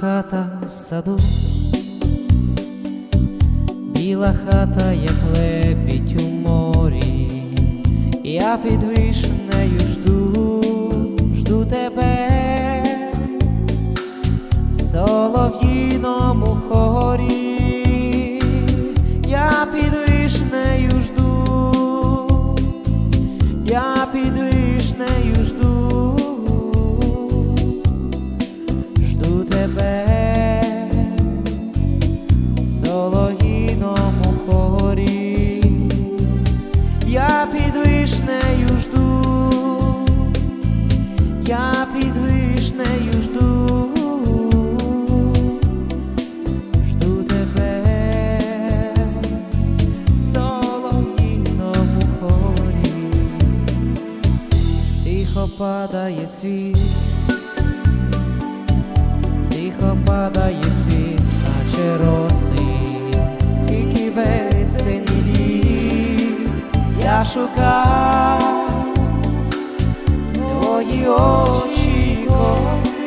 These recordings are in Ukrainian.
Хата в саду, біла хата, як лебідь у морі, я під вишнею жду, жду тебе. Солов'їному хорі, я під вишнею жду, я під вишнею падає цвіт, тихо падає цвіт, наче роси, скільки весені літ я шукав. Твої очі коси,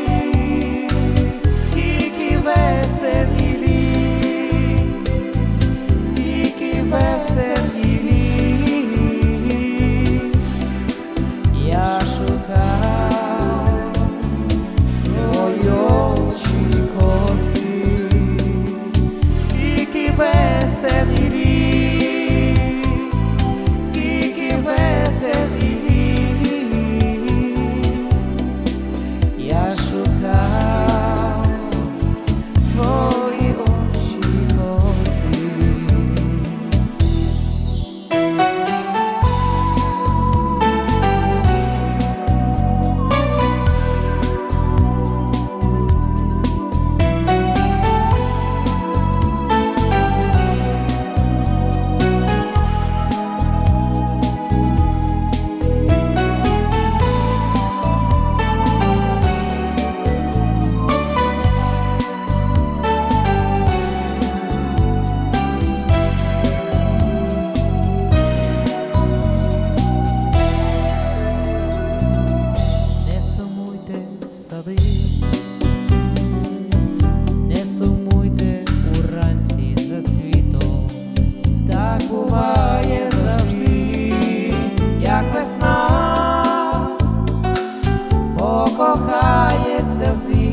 sozinho.